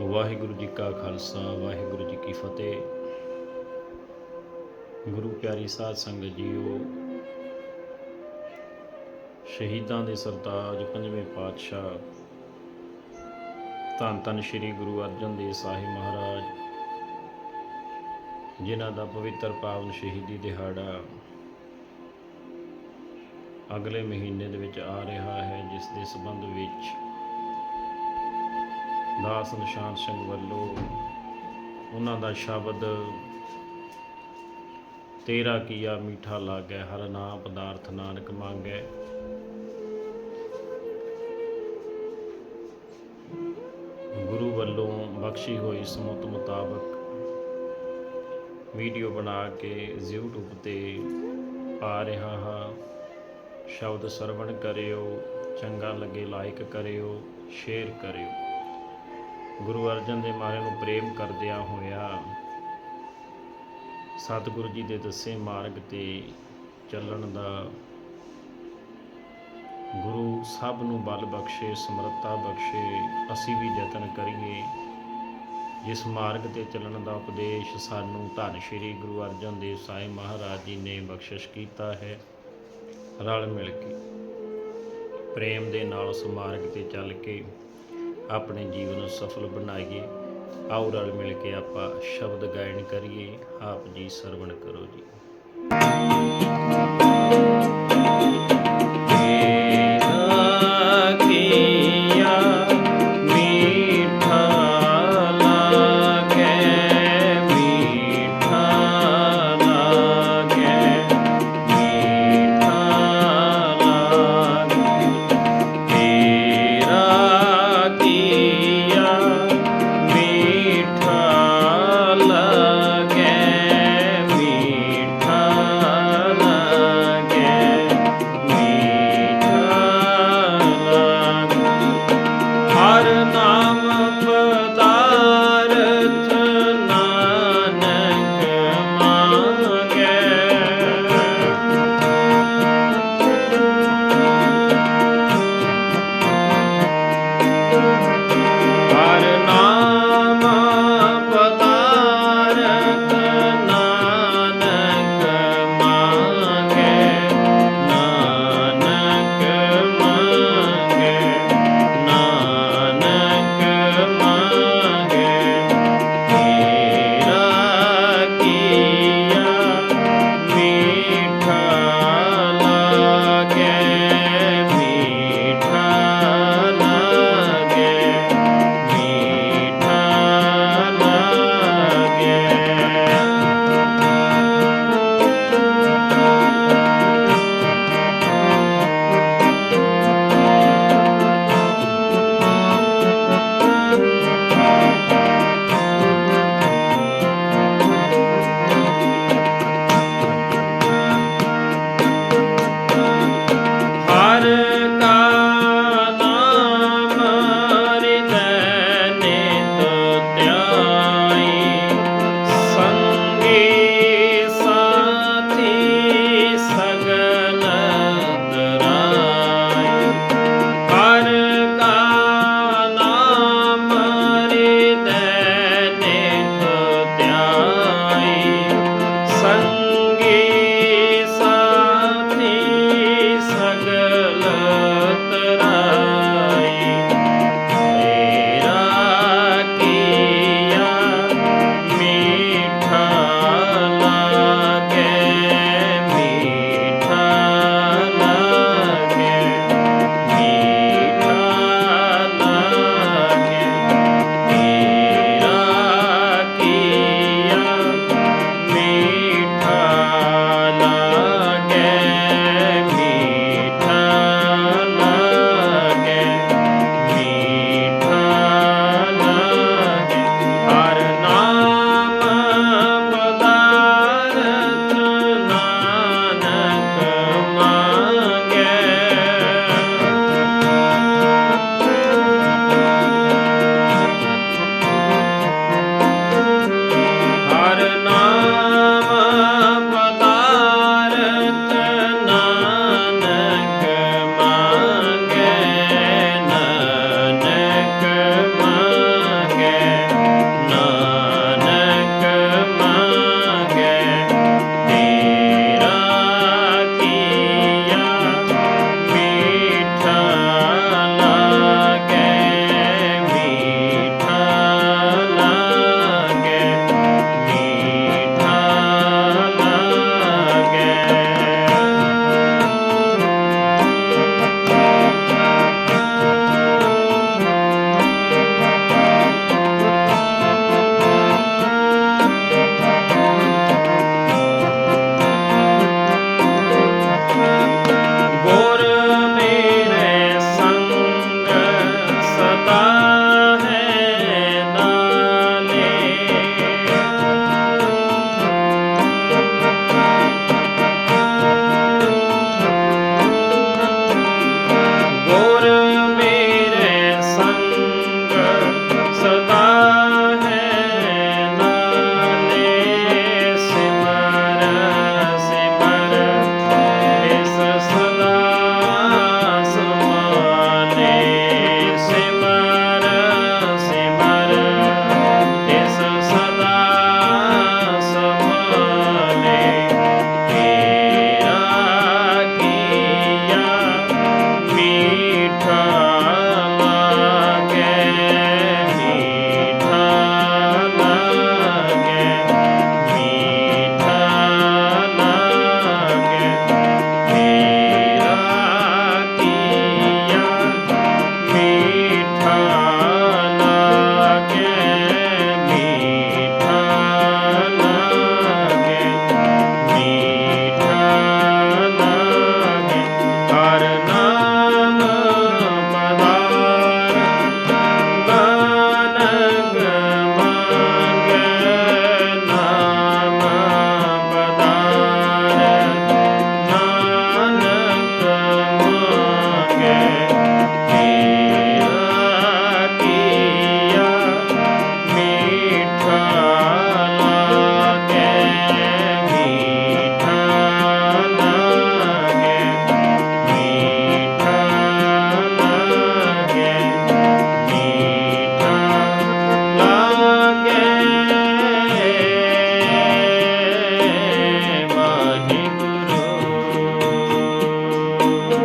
ਵਾਹਿਗੁਰੂ ਜੀ ਕਾ ਖਾਲਸਾ, ਵਾਹਿਗੁਰੂ ਜੀ ਕੀ ਫਤਿਹ। ਗੁਰੂ ਪਿਆਰੀ ਸਾਧ ਸੰਗਤ ਜੀਓ, ਸ਼ਹੀਦਾਂ ਦੇ ਸਰਤਾਜ ਪੰਜਵੇਂ ਪਾਤਸ਼ਾਹ, ਧੰਨ ਧੰਨ ਸ੍ਰੀ ਗੁਰੂ ਅਰਜਨ ਦੇਵ ਸਾਹਿਬ ਮਹਾਰਾਜ, ਜਿਨ੍ਹਾਂ ਦਾ ਪਵਿੱਤਰ ਪਾਵਨ ਸ਼ਹੀਦੀ ਦਿਹਾੜਾ ਅਗਲੇ ਮਹੀਨੇ ਦੇ ਵਿੱਚ ਆ ਰਿਹਾ ਹੈ, ਜਿਸ ਦੇ ਸੰਬੰਧ ਵਿੱਚ ਦਾਸ ਨਿਸ਼ਾਨ ਸਿੰਘ ਵੱਲੋਂ ਉਹਨਾਂ ਦਾ ਸ਼ਬਦ, ਤੇਰਾ ਕੀਆ ਮੀਠਾ ਲਾਗੈ, ਹਰ ਨਾਮ ਪਦਾਰਥ ਨਾਨਕ ਮੰਗੈ। ਗੁਰੂ ਵੱਲੋਂ ਬਖਸ਼ੀ ਹੋਈ ਸਮੁੱਤ ਮੁਤਾਬਕ ਵੀਡੀਓ ਬਣਾ ਕੇ YouTube ਤੇ ਪਾ ਰਿਹਾ ਹਾਂ। ਸ਼ਬਦ ਸਰਵਣ ਕਰਿਓ, ਚੰਗਾ ਲੱਗੇ ਲਾਈਕ ਕਰਿਓ ਸ਼ੇਅਰ ਕਰਿਓ। ਗੁਰੂ ਅਰਜਨ ਦੇ ਮਾਰੇ ਨੂੰ ਪ੍ਰੇਮ ਕਰਦਿਆਂ ਹੋਇਆ ਸਤਿਗੁਰੂ ਜੀ ਦੇ ਦੱਸੇ ਮਾਰਗ ਤੇ ਚੱਲਣ ਦਾ ਗੁਰੂ ਸਭ ਨੂੰ ਬਲ ਬਖਸ਼ੇ, ਸਮਰੱਥਾ ਬਖਸ਼ੇ, ਅਸੀਂ ਵੀ ਯਤਨ ਕਰੀਏ। ਜਿਸ ਮਾਰਗ ਤੇ ਚੱਲਣ ਦਾ ਉਪਦੇਸ਼ ਸਾਨੂੰ ਧੰਨ ਸ਼੍ਰੀ ਗੁਰੂ ਅਰਜਨ ਦੇਵ ਸਾਹਿਬ ਮਹਾਰਾਜ ਜੀ ਨੇ ਬਖਸ਼ਿਸ਼ ਕੀਤਾ ਹੈ, ਰਲ ਮਿਲ ਕੇ, ਪ੍ਰੇਮ ਦੇ ਨਾਲ ਉਸ ਮਾਰਗ ਤੇ ਚੱਲ ਕੇ ਆਪਣੇ ਜੀਵਨ ਨੂੰ ਸਫਲ ਬਣਾਈਏ। ਆਓ ਰਲ ਮਿਲ ਕੇ ਆਪਾਂ ਸ਼ਬਦ ਗਾਇਨ ਕਰੀਏ। ਆਪ ਜੀ ਸਰਵਣ ਕਰੋ ਜੀ।